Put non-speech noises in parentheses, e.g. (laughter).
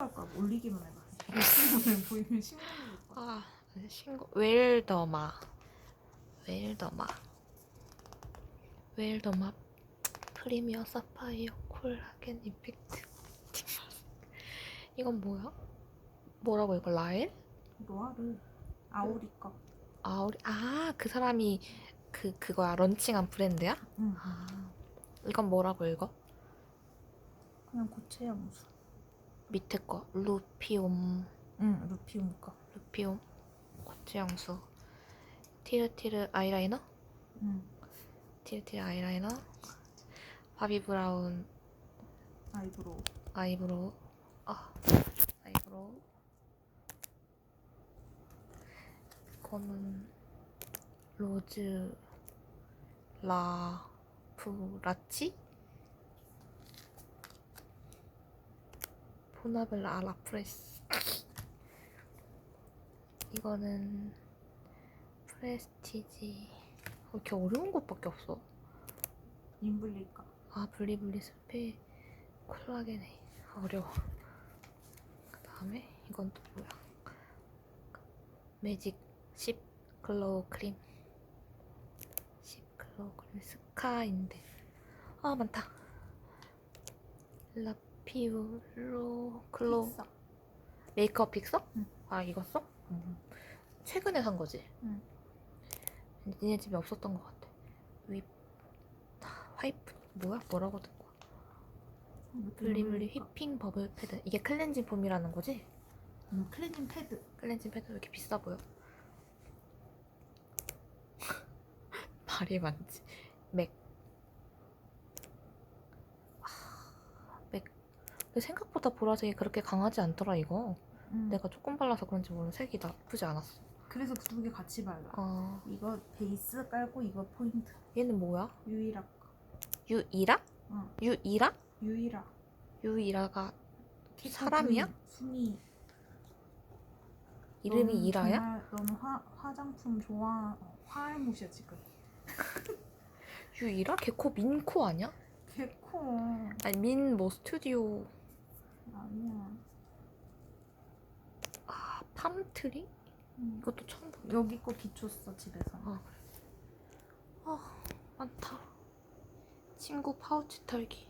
할까 올리기만 해봐. (laughs) 보이면 신문 아 신고 웰더마 웰더마 웰더마 프리미어 사파이어 콜라겐 임팩트 (laughs) 이건 뭐야? 뭐라고 이거 라엘? 로아르 아우리 거. 아 우리 아그 사람이 그 그거야 런칭한 브랜드야? 응. 아 이건 뭐라고 읽어? 그냥 고체 향수. 밑에 거. 루피움 응 루피움 거. 루피움 고추향수. 티르티르 아이라이너? 응. 티르티르 아이라이너. 바비 브라운. 아이브로우. 아이브로우. 아 아이브로우. 이거는 로즈 라프라치 보나벨라 아라프레시 이거는 프레스티지. 어, 이렇게 어려운 것밖에 없어. 인블리까. 아 블리블리 스페 콜라겐에. 어려워. 그 다음에 이건 또 뭐야? 매직 10 글로우 크림. 10 글로우 크림. 스카인데. 아 많다. 라 피우로 글로우 픽서. 메이크업 픽서? 응. 아 이거 써? 최근에 산 거지? 응. 니네 집에 없었던 것 같아 위 화이프 뭐야? 뭐라고 든 거야? 블리블리 휘핑 버블 패드 이게 클렌징 폼이라는 거지? 응, 클렌징 패드. 클렌징 패드 왜 이렇게 비싸 보여? (laughs) 말이 많지 맥 아, 맥 근데 생각보다 보라색이 그렇게 강하지 않더라 이거 응. 내가 조금 발라서 그런지 모르는 색이 나쁘지 않았어 그래서 두 개 같이 발라. 아 이거 베이스 깔고 이거 포인트. 얘는 뭐야? 유이라. 유이라? 어. 유이라? 유이라. 유이라가 사람이야? 그 순이. 이름이 너는 이라야? 정말 너는 화 화장품 좋아 화알못이야 지금. (laughs) 유이라? 개코 민코 아니야? 개코. 아니 민뭐 스튜디오 아니야. 아 팜트리? 응. 이것도 처음 봐. 여기 거써 집에서. 아 그래. 아 많다. 친구 파우치 털기.